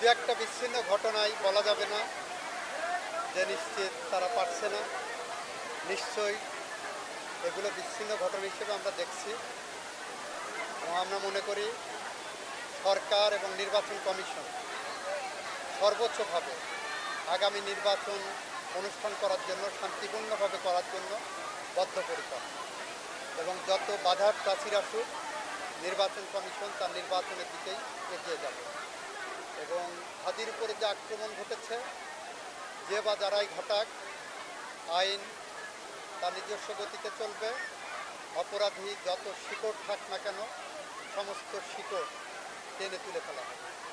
দু একটা বিচ্ছিন্ন ঘটনায় বলা যাবে না, যে নিশ্চিত তারা পারছে না। নিশ্চয়ই এগুলো বিচ্ছিন্ন ঘটনা হিসেবে আমরা দেখছি। এবং আমরা মনে করি সরকার এবং নির্বাচন কমিশন সর্বোচ্চভাবে আগামী নির্বাচন অনুষ্ঠান করার জন্য, শান্তিপূর্ণভাবে করার জন্য বদ্ধপরিকর। এবং যত বাধার প্রাচীর আসুক, নির্বাচন কমিশন তার নির্বাচনের দিকেই এগিয়ে যাবে। এবং হাতির উপরে যে আক্রমণ ঘটেছে, যে বা যারাই ঘটাক, আইন তার নিজস্ব গতিতে চলবে। অপরাধী যত শিকড় থাক না কেন, সমস্ত শিকড় টেনে তুলে ফেলা হবে।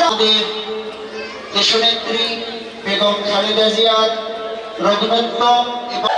আমাদের দেশনেত্রী বেগম খালেদা জিয়ার রঘুনত্ব এবং